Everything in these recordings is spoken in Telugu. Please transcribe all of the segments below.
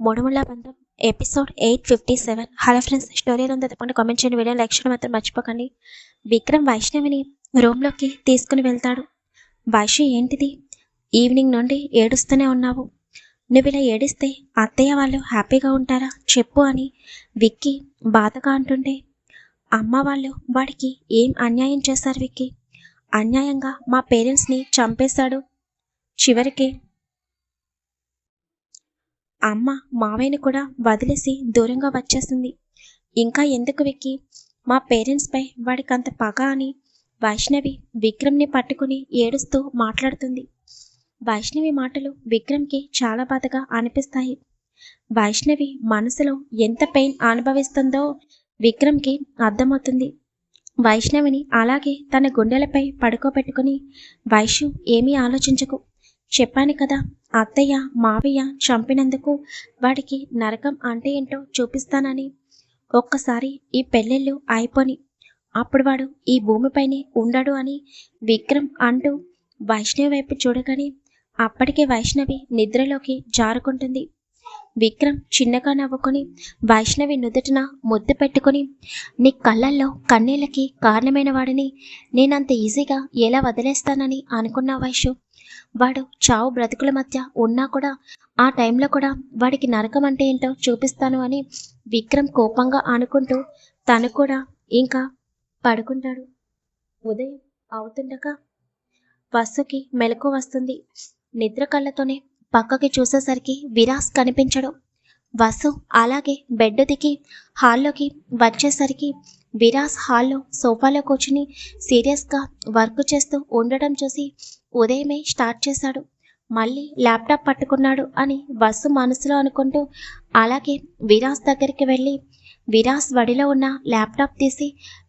మూడుముళ్ళ బంధం episode eight fifty seven. Hello friends story ఉంది తప్పకుండా కామెంట్ చేయండి. వీడియో లైక్ చేయడం మాత్రం మర్చిపోకండి. విక్రమ్ వైష్ణవిని రూమ్లోకి తీసుకుని వెళ్తాడు. వైష్ణవి ఏంటిది? ఈవినింగ్ నుండి ఏడుస్తూనే ఉన్నావు. నువ్వు ఇలా ఏడిస్తే అత్తయ్య వాళ్ళు హ్యాపీగా ఉంటారా? చెప్పు అని విక్కీ బాధగా అంటుంటే. అమ్మ వాళ్ళు వాడికి ఏం అన్యాయం చేశారు విక్కీ? అన్యాయంగా మా పేరెంట్స్ని చంపేశాడు. చివరికి అమ్మ మావయ్యని కూడా వదిలేసి దూరంగా వచ్చేసింది. ఇంకా ఎందుకు విక్కి? మా పేరెంట్స్పై వాడికి అంత పగ అని వైష్ణవి విక్రమ్ని పట్టుకుని ఏడుస్తూ మాట్లాడుతుంది. వైష్ణవి మాటలు విక్రమ్కి చాలా బాధగా అనిపిస్తాయి. వైష్ణవి మనసులో ఎంత పెయిన్ అనుభవిస్తుందో విక్రమ్కి అర్థమవుతుంది. వైష్ణవిని అలాగే తన గుండెలపై పడుకోబెట్టుకుని వైషు ఏమీ ఆలోచించకు. చెప్పాను కదా అత్తయ్య మావయ్య చంపినందుకు వాడికి నరకం అంటే ఏంటో చూపిస్తానని. ఒక్కసారి ఈ పెళ్ళిళ్ళు అయిపోని. అప్పుడు వాడు ఈ భూమిపైనే ఉండడు అని విక్రమ్ అంటూ వైష్ణవి వైపు చూడగానే అప్పటికే వైష్ణవి నిద్రలోకి జారుకుంటుంది. విక్రమ్ చిన్నగా నవ్వుకొని వైష్ణవి నుదుటిన ముద్దు పెట్టుకుని నీ కళ్ళల్లో కన్నీళ్ళకి కారణమైన వాడిని నేనంత ఈజీగా ఎలా వదిలేస్తానని అనుకున్నా వైషు వాడు చావు బ్రతుకుల మధ్య ఉన్నా కూడా ఆ టైంలో కూడా వాడికి నరకం అంటే ఏంటో చూపిస్తాను అని విక్రమ్ కోపంగా అనుకుంటూ తను కూడా ఇంకా పడుకుంటాడు. ఉదయం అవుతుండగా బస్సుకి మెలకు వస్తుంది. నిద్ర కళ్ళతోనే పక్కకి చూసేసరికి విరాస్ కనిపించడు. వసు అలాగే బెడ్ దిగి హాల్లోకి వచ్చేసరికి విరాస్ హాల్లో సోఫాలో కూర్చుని సీరియస్గా వర్క్ చేస్తూ ఉండడం చూసి ఉదయమే స్టార్ట్ చేశాడు. మళ్ళీ ల్యాప్టాప్ పట్టుకున్నాడు అని వసు మనసులో అనుకుంటూ అలాగే విరాస్ దగ్గరికి వెళ్ళి విరాస్ వడిలో ఉన్న ల్యాప్టాప్ తీసి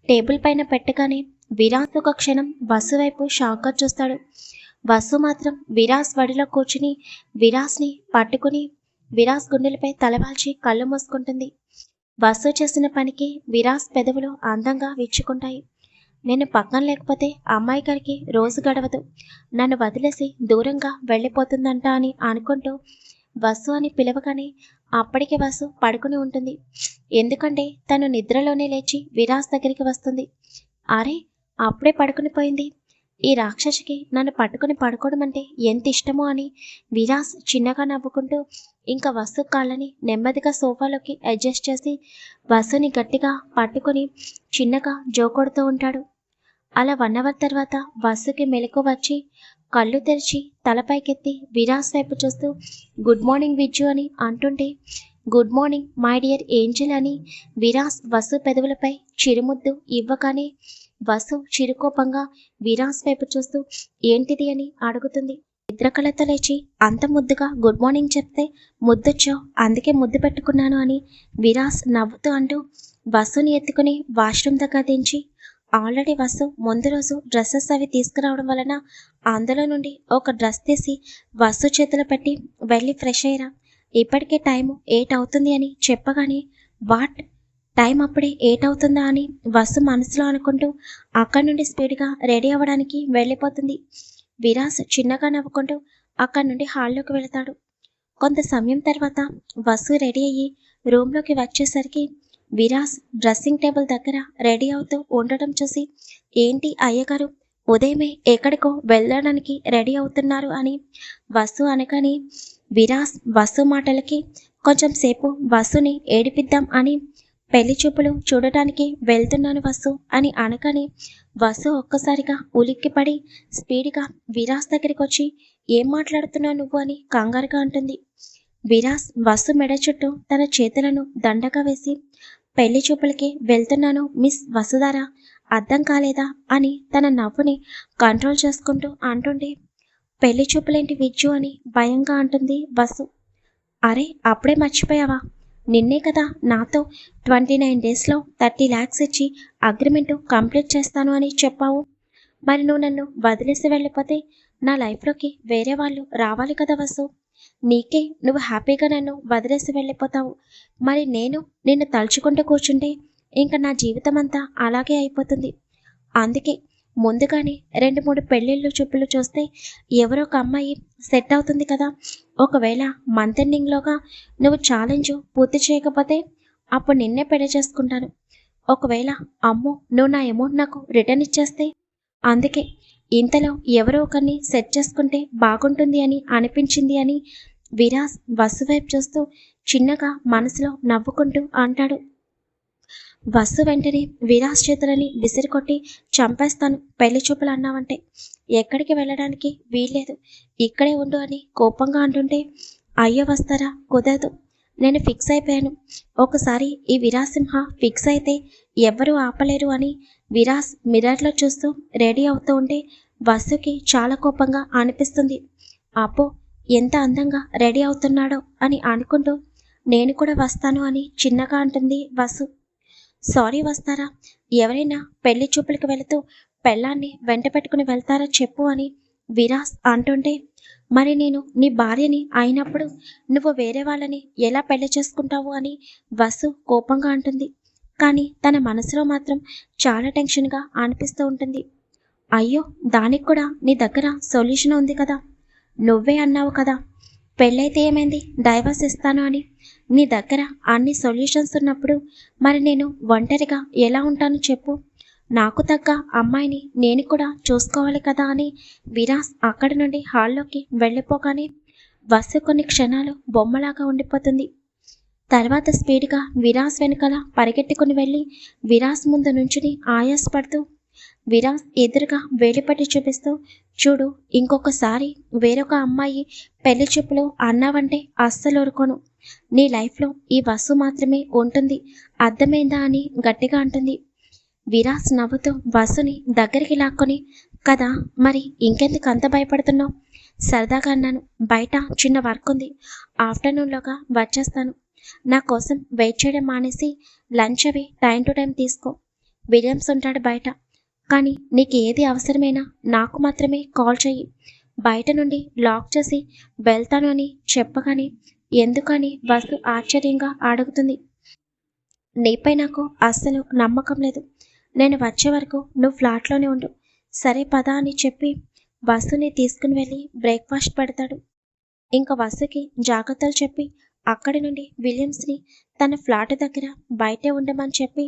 టేబుల్ పైన పెట్టగానే విరాస్ ఒక క్షణం వసు వైపు షాక్గా చూస్తాడు. వసు మాత్రం విరాస్ వడిలో కూర్చుని విరాస్ని పట్టుకుని విరాస్ గుండెలపై తలవాల్చి కళ్ళు మూసుకుంటుంది. వసు చేసిన పనికి విరాస్ పెదవులు అందంగా విచ్చుకుంటాయి నేను పక్కన లేకపోతే అమ్మాయి గారికి రోజు గడవదు. నన్ను వదిలేసి దూరంగా వెళ్ళిపోతుందంట అని అనుకుంటూ వసు అని పిలవగానే అప్పటికే వసు పడుకుని ఉంటుంది. ఎందుకంటే తను నిద్రలోనే లేచి విరాస్ దగ్గరికి వస్తుంది. అరే అప్పుడే పడుకుని పోయింది. ఈ రాక్షసికి నన్ను పట్టుకుని పడుకోవడం అంటే ఎంత ఇష్టమో అని విరాస్ చిన్నగా నవ్వుకుంటూ ఇంకా వసు కాళ్ళని నెమ్మదిగా సోఫాలోకి అడ్జస్ట్ చేసి వసుని గట్టిగా పట్టుకొని చిన్నగా జోకొడుతూ ఉంటాడు. అలా వన్ అవర్ తర్వాత వసుకి మెలకు వచ్చి కళ్ళు తెరిచి తలపైకెత్తి విరాస్ వైపు చూస్తూ గుడ్ మార్నింగ్ విజ్జు అని అంటుంటే good morning my dear angel అని విరాస్ వసు పెదవులపై చిరుముద్దు ఇవ్వగానే వసు చిరుకోపంగా విరాస్ వైపు చూస్తూ ఏంటిది అని అడుగుతుంది. నిద్రకలత లేచి అంత ముద్దుగా గుడ్ మార్నింగ్ చెప్తే ముద్దొచ్చో? అందుకే ముద్దు పెట్టుకున్నాను అని విరాస్ నవ్వుతూ అంటూ వసుని ఎత్తుకుని వాష్రూమ్ దగ్గర దించి ఆల్రెడీ వసు ముందు రోజు డ్రెస్సెస్ అవి తీసుకురావడం వలన అందులో నుండి ఒక డ్రెస్ తీసి వసు చేతిలో పెట్టి వెళ్ళి ఫ్రెష్ అయ్యరా. ఇప్పటికే టైము ఎయిట్ అవుతుంది అని చెప్పగానే వాట్? టైం అప్పుడే ఎయిట్ అవుతుందా అని వసు మనసులో అనుకుంటూ అక్కడి నుండి స్పీడ్గా రెడీ అవ్వడానికి వెళ్ళిపోతుంది. విరాస్ చిన్నగా నవ్వుకుంటూ అక్కడి నుండి హాల్లోకి వెళతాడు. కొంత సమయం తర్వాత వసు రెడీ అయ్యి రూమ్లోకి వచ్చేసరికి విరాస్ డ్రెస్సింగ్ టేబుల్ దగ్గర రెడీ అవుతూ ఉండటం చూసి ఏంటి అయ్యగారు ఉదయమే ఎక్కడికో వెళ్ళడానికి రెడీ అవుతున్నారు అని వసు అనగానే విరాస్ వసు మాటలకి కొంచెం సేపు వసుని ఏడిపిద్దాం అని పెళ్ళి చూపులు చూడటానికి వెళ్తున్నాను వసు అని అనగానే వసు ఒక్కసారిగా ఉలిక్కిపడి స్పీడ్గా విరాస్ దగ్గరికి వచ్చి ఏం మాట్లాడుతున్నావు నువ్వు? అని కంగారుగా అంటుంది. విరాస్ వసు మెడ చుట్టూ తన చేతులను దండగా వేసి పెళ్ళి చూపులకి వెళ్తున్నాను మిస్ వసుధార అర్థం కాలేదా? అని తన నవ్వుని కంట్రోల్ చేసుకుంటూ అంటుండే పెళ్ళి చూపులేంటి విజ్జు? అని భయంగా అంటుంది వసు. అరే అప్పుడే మర్చిపోయావా? నిన్నే కదా నాతో ట్వంటీ నైన్ డేస్లో థర్టీ ల్యాక్స్ ఇచ్చి అగ్రిమెంటు కంప్లీట్ చేస్తాను అని చెప్పావు. మరి నువ్వు నన్ను వదిలేసి వెళ్ళిపోతే నా లైఫ్లోకి వేరే వాళ్ళు రావాలి కదా వసు. నీకే నువ్వు హ్యాపీగా నన్ను వదిలేసి వెళ్ళిపోతావు. మరి నేను నిన్ను తలుచుకుంటూ కూర్చుంటే ఇంకా నా జీవితం అంతా అలాగే అయిపోతుంది. అందుకే ముందుగానే రెండు మూడు పెళ్ళిళ్ళు చూపులు చూస్తే ఎవరో ఒక అమ్మాయి సెట్ అవుతుంది కదా. ఒకవేళ మంత్ ఎండింగ్లోగా నువ్వు ఛాలెంజ్ పూర్తి చేయకపోతే అప్పుడు నిన్నే పెళ్ళి చేసుకుంటాను. ఒకవేళ అమ్మో నువ్వు నా అమౌంట్ నాకు రిటర్న్ ఇచ్చేస్తే? అందుకే ఇంతలో ఎవరో ఒకరిని సెట్ చేసుకుంటే బాగుంటుంది అని అనిపించింది అని విరాస్ వసు వైపు చూస్తూ చిన్నగా మనసులో నవ్వుకుంటూ అంటాడు. వసు వెంటనే విరాస్ చేతులని విసిరికొట్టి చంపేస్తాను పెళ్ళి చూపులు అన్నావంటే. ఎక్కడికి వెళ్ళడానికి వీల్లేదు. ఇక్కడే ఉండు అని కోపంగా అంటుంటే అయ్యో వస్తారా? కుదరదు. నేను ఫిక్స్ అయిపోయాను. ఒకసారి ఈ విరాసింహ ఫిక్స్ అయితే ఎవ్వరూ ఆపలేరు అని విరాస్ మిర్రర్లో చూస్తూ రెడీ అవుతూ ఉంటే వసుకి చాలా కోపంగా అనిపిస్తుంది. అపో ఎంత అందంగా రెడీ అవుతున్నాడో అని అనుకుంటూ నేను కూడా వస్తాను అని చిన్నగా అంటుంది వసు. సారీ వస్తారా? ఎవరైనా పెళ్ళి చూపులకు వెళుతూ పెళ్ళాన్ని వెంట పెట్టుకుని వెళ్తారా చెప్పు అని విరాస్ అంటుంటే మరి నేను నీ భార్యని అయినప్పుడు నువ్వు వేరే వాళ్ళని ఎలా పెళ్ళి చేసుకుంటావు అని వసు కోపంగా అంటుంది. కానీ తన మనసులో మాత్రం చాలా టెన్షన్గా అనిపిస్తూ ఉంటుంది. అయ్యో దానికి కూడా నీ దగ్గర సొల్యూషన్ ఉంది కదా. నువ్వే అన్నావు కదా పెళ్ళైతే ఏమైంది? డైవర్స్ ఇస్తాను అని నీ దగ్గర అన్ని సొల్యూషన్స్ ఉన్నప్పుడు మరి నేను ఒంటరిగా ఎలా ఉంటాను చెప్పు. నాకు తగ్గ అమ్మాయిని నేను కూడా చూసుకోవాలి కదా అని విరాస్ అక్కడి నుండి హాల్లోకి వెళ్ళిపోగానే బస్సు కొన్ని క్షణాలు బొమ్మలాగా ఉండిపోతుంది. తర్వాత స్పీడ్గా విరాస్ వెనకాల పరిగెట్టుకుని వెళ్ళి విరాస్ ముందు నుంచుని ఆయాసపడుతూ విరాస్ ఎదురుగా వేలిపట్టి చూపిస్తూ చూడు ఇంకొకసారి వేరొక అమ్మాయి పెళ్ళి చూపులో అన్నావంటే అస్సలు ఊరుకోను. నీ లైఫ్లో ఈ వసు మాత్రమే ఉంటుంది. అర్థమైందా అని గట్టిగా అంటుంది. విరాస్ నవ్వుతూ వసుని దగ్గరికి లాక్కొని కదా మరి ఇంకెందుకు అంత భయపడుతున్నావు? సరదాగా అన్నాను. బయట చిన్న వర్క్ ఉంది. ఆఫ్టర్నూన్లోగా వచ్చేస్తాను. నా కోసం వెయిట్ చేయడం మానేసి లంచ్ అవి టైం టు టైం తీసుకో. విలియమ్స్ ఉంటాడు బయట. కానీ నీకు ఏది అవసరమైనా నాకు మాత్రమే కాల్ చెయ్యి. బయట నుండి లాక్ చేసి వెళ్తాను అని చెప్పగానే ఎందుకని వసు ఆశ్చర్యంగా అడుగుతుంది. నీపై నాకు అస్సలు నమ్మకం లేదు. నేను వచ్చే వరకు నువ్వు ఫ్లాట్లోనే ఉండు. సరే పదా అని చెప్పి వసుని తీసుకుని వెళ్ళి బ్రేక్ఫాస్ట్ పెడతాడు. ఇంకా వసుకి జాగ్రత్తలు చెప్పి అక్కడి నుండి విలియమ్స్ని తన ఫ్లాట్ దగ్గర బయటే ఉండమని చెప్పి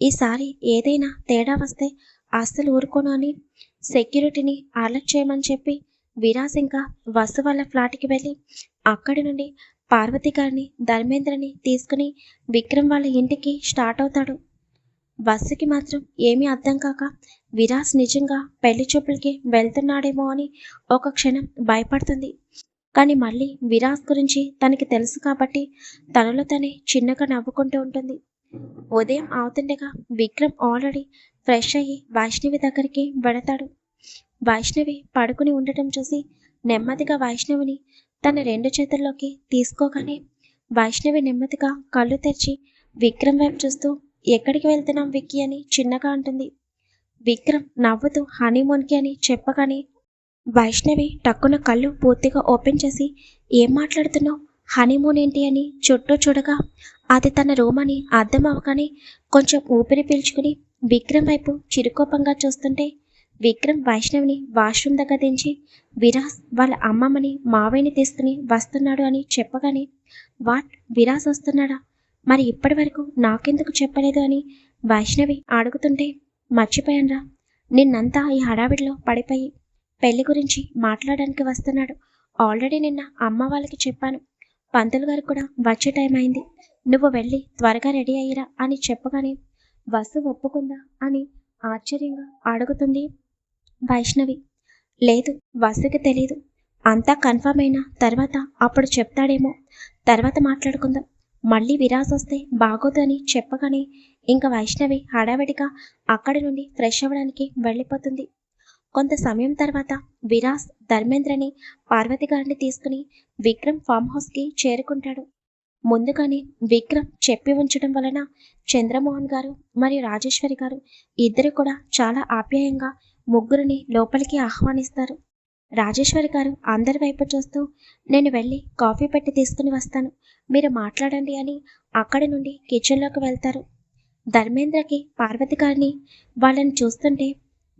ఈసారి ఏదైనా తేడా వస్తే అస్సలు ఊరుకోను అని సెక్యూరిటీని అలర్ట్ చేయమని చెప్పి విరాస్ ఇంకా వసు వాళ్ళ ఫ్లాట్కి వెళ్ళి అక్కడి నుండి పార్వతి గారిని ధర్మేంద్రని తీసుకుని విక్రమ్ వాళ్ళ ఇంటికి స్టార్ట్ అవుతాడు. బస్సుకి మాత్రం ఏమీ అర్థం కాక విరాస్ నిజంగా పెళ్ళి చూపులకి వెళ్తున్నాడేమో అని ఒక క్షణం భయపడుతుంది. కానీ మళ్ళీ విరాస్ గురించి తనకి తెలుసు కాబట్టి తనలో తనే చిన్నగా నవ్వుకుంటూ ఉంటుంది. ఉదయం అవుతుండగా విక్రమ్ ఆల్రెడీ ఫ్రెష్ అయ్యి వైష్ణవి దగ్గరికి వెడతాడు వైష్ణవి పడుకుని ఉండటం చూసి నెమ్మదిగా వైష్ణవిని తన రెండు చేతుల్లోకి తీసుకోగానే వైష్ణవి నెమ్మదిగా కళ్ళు తెరిచి విక్రమ్ వైపు చూస్తూ ఎక్కడికి వెళ్తున్నాం విక్కీ అని చిన్నగా అంటుంది. విక్రమ్ నవ్వుతూ హనీమూన్కి అని చెప్పగానే వైష్ణవి టక్కున కళ్ళు పూర్తిగా ఓపెన్ చేసి ఏం మాట్లాడుతున్నావు? హనీమూన్ ఏంటి అని చుట్టూ చూడగా అది తన రూమ్ అని అర్థం అవగానే కొంచెం ఊపిరి పీల్చుకుని విక్రమ్ వైపు చిరుకోపంగా చూస్తుంటే విక్రమ్ వైష్ణవిని వాష్రూమ్ దగ్గర దించి విరాస్ వాళ్ళ అమ్మమ్మని మావయ్యని తీసుకుని వస్తున్నాడు అని చెప్పగానే వాట్? విరాస్ వస్తున్నాడా? మరి ఇప్పటి వరకు నాకెందుకు చెప్పలేదు అని వైష్ణవి అడుగుతుంటే మర్చిపోయాన్రా నిన్నంతా ఈ హడావిడిలో పడిపోయి పెళ్ళి గురించి మాట్లాడడానికి వస్తున్నాడు. ఆల్రెడీ నిన్న అమ్మ వాళ్ళకి చెప్పాను. పంతులు గారు కూడా వచ్చే టైం అయింది. నువ్వు వెళ్ళి త్వరగా రెడీ అయ్యిరా అని చెప్పగానే వసు ఒప్పుకుందా అని ఆశ్చర్యంగా అడుగుతుంది వైష్ణవి. లేదు వసుకి తెలీదు. అంతా కన్ఫర్మ్ అయిన తర్వాత అప్పుడు చెప్తాడేమో. తర్వాత మాట్లాడుకుందాం. మళ్ళీ విరాస్ వస్తే బాగోదు అని చెప్పగానే ఇంకా వైష్ణవి హడావిడిగా అక్కడి నుండి ఫ్రెష్ అవ్వడానికి వెళ్ళిపోతుంది. కొంత సమయం తర్వాత విరాస్ ధర్మేంద్రని పార్వతి గారిని తీసుకుని విక్రమ్ ఫామ్ హౌస్కి చేరుకుంటాడు. ముందుగానే విక్రమ్ చెప్పి ఉంచడం వలన చంద్రమోహన్ గారు మరియు రాజేశ్వరి గారు ఇద్దరు కూడా చాలా ఆప్యాయంగా ముగ్గురిని లోపలికి ఆహ్వానిస్తారు. రాజేశ్వరి గారు అందరి వైపు చూస్తూ నేను వెళ్ళి కాఫీ పెట్టి తీసుకుని వస్తాను. మీరు మాట్లాడండి అని అక్కడి నుండి కిచెన్లోకి వెళ్తారు. ధర్మేంద్రకి పార్వతి గారిని వాళ్ళని చూస్తుంటే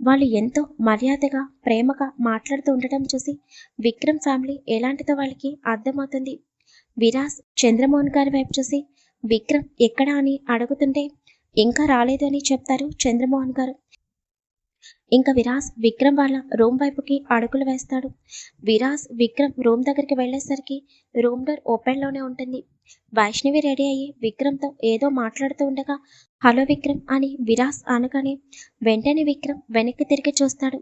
వాళ్ళు ఎంతో మర్యాదగా ప్రేమగా మాట్లాడుతూ ఉండటం చూసి విక్రమ్ ఫ్యామిలీ ఎలాంటిదో వాళ్ళకి అర్థమవుతుంది. విరాస్ చంద్రమోహన్ గారి వైపు చూసి విక్రమ్ ఎక్కడా? అని అడుగుతుంటే ఇంకా రాలేదు అని చెప్తారు చంద్రమోహన్ గారు. ఇంకా విరాస్ విక్రమ్ వాళ్ళ రూమ్ వైపుకి అడుగులు వేస్తాడు. విరాస్ విక్రమ్ రూమ్ దగ్గరికి వెళ్ళేసరికి రూమ్ డోర్ ఓపెన్లోనే ఉంటుంది. వైష్ణవి రెడీ అయ్యి విక్రమ్తో ఏదో మాట్లాడుతూ ఉండగా హలో విక్రమ్ అని విరాస్ అనగానే వెంటనే విక్రమ్ వెనక్కి తిరిగి చూస్తాడు.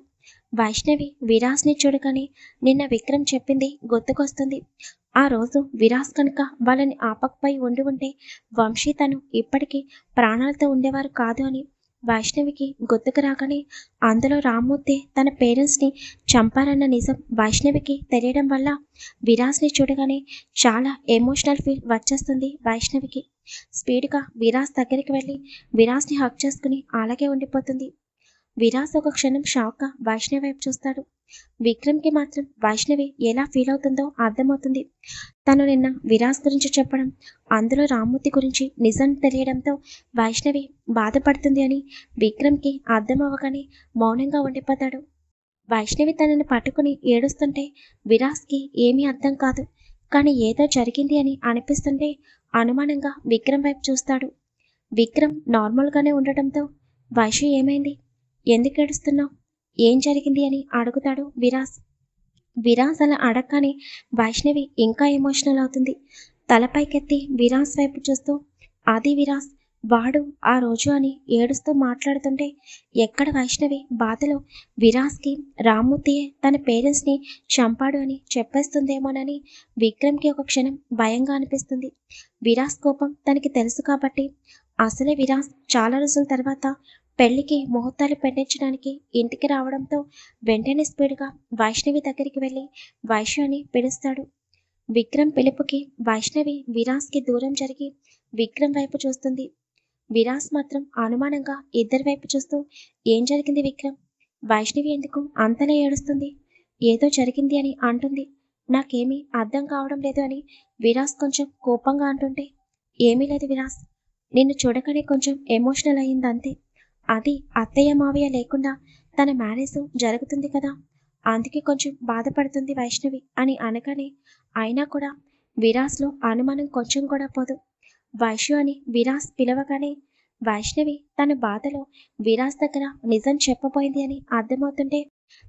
వైష్ణవి విరాస్ని చూడగానే నిన్న విక్రమ్ చెప్పింది గుర్తుకొస్తుంది. ఆ రోజు విరాస్ కనుక వాళ్ళని ఆపకపోయి ఉండి ఉంటే వంశీ తను ఇప్పటికీ ప్రాణాలతో ఉండేవారు కాదు అని వైష్ణవికి గుర్తుకు రాగానే అందులో రామ్మూర్తి తన పేరెంట్స్ని చంపారన్న నిజం వైష్ణవికి తెలియడం వల్ల విరాజ్ని చూడగానే చాలా ఎమోషనల్ ఫీల్ వచ్చేస్తుంది వైష్ణవికి. స్పీడ్గా విరాజ్ దగ్గరికి వెళ్ళి విరాజ్ని హక్ చేసుకుని అలాగే ఉండిపోతుంది. విరాస్ ఒక క్షణం షాక్గా వైష్ణవి వైపు చూస్తాడు. విక్రమ్కి మాత్రం వైష్ణవి ఎలా ఫీల్ అవుతుందో అర్థమవుతుంది. తను నిన్న విరాస్ గురించి చెప్పడం అందులో రామ్మూర్తి గురించి నిజం తెలియడంతో వైష్ణవి బాధపడుతుంది అని విక్రమ్కి కి అవ్వగానే మౌనంగా ఉండిపోతాడు. వైష్ణవి తనని పట్టుకుని ఏడుస్తుంటే విరాస్కి ఏమీ అర్థం కాదు. కానీ ఏదో జరిగింది అని అనిపిస్తుంటే అనుమానంగా విక్రమ్ వైపు చూస్తాడు. విక్రమ్ నార్మల్గానే ఉండటంతో వైషు ఏమైంది? ఎందుకు ఏడుస్తున్నావు? ఏం జరిగింది అని అడుగుతాడు విరాస్. విరాస్ అలా అడగగానే వైష్ణవి ఇంకా ఎమోషనల్ అవుతుంది. తలపైకెత్తి విరాస్ వైపు చూస్తూ అది విరాస్ వాడు ఆ రోజు అని ఏడుస్తూ మాట్లాడుతుంటే ఎక్కడ వైష్ణవి? బాధలో విరాస్కి రామ్మూర్తియే తన పేరెంట్స్ని చంపాడు అని చెప్పేస్తుందేమోనని విక్రమ్కి ఒక క్షణం భయంగా అనిపిస్తుంది. విరాస్ కోపం తనకి తెలుసు కాబట్టి అసలే విరాస్ చాలా రోజుల తర్వాత పెళ్ళికి ముహూర్తాలు పెట్టించడానికి ఇంటికి రావడంతో వెంటనే స్పీడ్గా వైష్ణవి దగ్గరికి వెళ్ళి వైష్ణవిని పిలుస్తాడు. విక్రమ్ పిలుపుకి వైష్ణవి విరాస్కి దూరం జరిగి విక్రమ్ వైపు చూస్తుంది. విరాస్ మాత్రం అనుమానంగా ఇద్దరి వైపు చూస్తూ ఏం జరిగింది విక్రమ్? వైష్ణవి ఎందుకు అంతలా ఏడుస్తుంది? ఏదో జరిగింది అని అంటుంది. నాకేమీ అర్థం కావడం లేదు అని విరాస్ కొంచెం కోపంగా అంటుంటే ఏమీ లేదు విరాస్. నిన్ను చూడకనే కొంచెం ఎమోషనల్ అయ్యింది అంతే. అది అత్తయ్య మావయ్య లేకుండా తన మ్యారేజ్ జరుగుతుంది కదా. అందుకే కొంచెం బాధపడుతుంది వైష్ణవి అని అనగానే అయినా కూడా విరాస్లో అనుమానం కొంచెం కూడా పోదు. వైష్ణు అని విరాస్ పిలవగానే వైష్ణవి తన బాధలో విరాస్ దగ్గర నిజం చెప్పబోయింది అని అర్థమవుతుంటే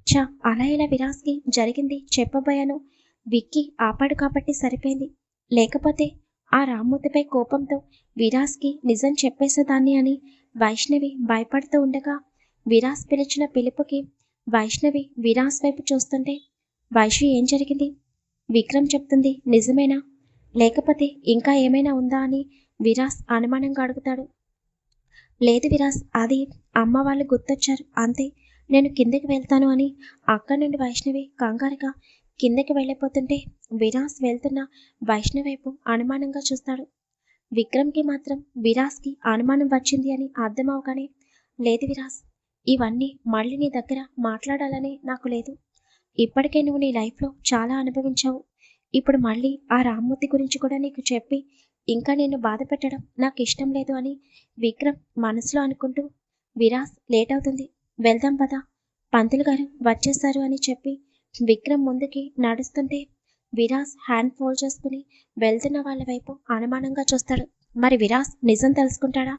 చా అలా ఇలా విరాస్కి జరిగింది చెప్పబోయాను. విక్కి ఆపాడు కాబట్టి సరిపోయింది. లేకపోతే ఆ రామ్మూర్తిపై కోపంతో విరాస్కి నిజం చెప్పేసేదాన్ని అని వైష్ణవి భయపడుతూ ఉండగా విరాస్ పిలిచిన పిలుపుకి వైష్ణవి విరాస్ వైపు చూస్తుంటే వైష్ణవి ఏం జరిగింది? విక్రమ్ చెప్తుంది నిజమేనా? లేకపోతే ఇంకా ఏమైనా ఉందా? అని విరాస్ అనుమానంగా అడుగుతాడు. లేదు విరాస్ అది అమ్మ వాళ్ళు గుర్తొచ్చారు అంతే. నేను కిందకి వెళ్తాను అని అక్కడి నుండి వైష్ణవి కంగారుగా కిందకి వెళ్ళిపోతుంటే విరాస్ వెళ్తున్న వైష్ణవి వైపు అనుమానంగా చూస్తాడు. విక్రమ్కి మాత్రం విరాస్కి అనుమానం వచ్చింది అని అర్థమవగానే లేదు విరాస్ ఇవన్నీ మళ్ళీ నీ దగ్గర మాట్లాడాలని నాకు లేదు. ఇప్పటికే నువ్వు నీ లైఫ్లో చాలా అనుభవించావు. ఇప్పుడు మళ్ళీ ఆ రామ్మూర్తి గురించి కూడా నీకు చెప్పి ఇంకా నేను బాధ పెట్టడం నాకు ఇష్టం లేదు అని విక్రమ్ మనసులో అనుకుంటూ విరాస్ లేట్ అవుతుంది వెళ్దాం పదా పంతులు గారు వచ్చేస్తారు అని చెప్పి విక్రమ్ ముందుకి నడుస్తుంటే విరాస్ హ్యాండ్ ఫోల్డ్ చేసుకుని వెళ్తున్న వాళ్ళ వైపు అనుమానంగా చూస్తాడు. మరి విరాస్ నిజం తెలుసుకుంటాడా?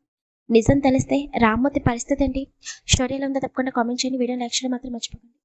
నిజం తెలిస్తే రామ్మూర్తి పరిస్థితి ఏంటి? స్టోరీలో ఉందో తప్పకుండా కామెంట్ చేయండి. వీడియో లైక్ చేయడం మాత్రం మర్చిపోకండి.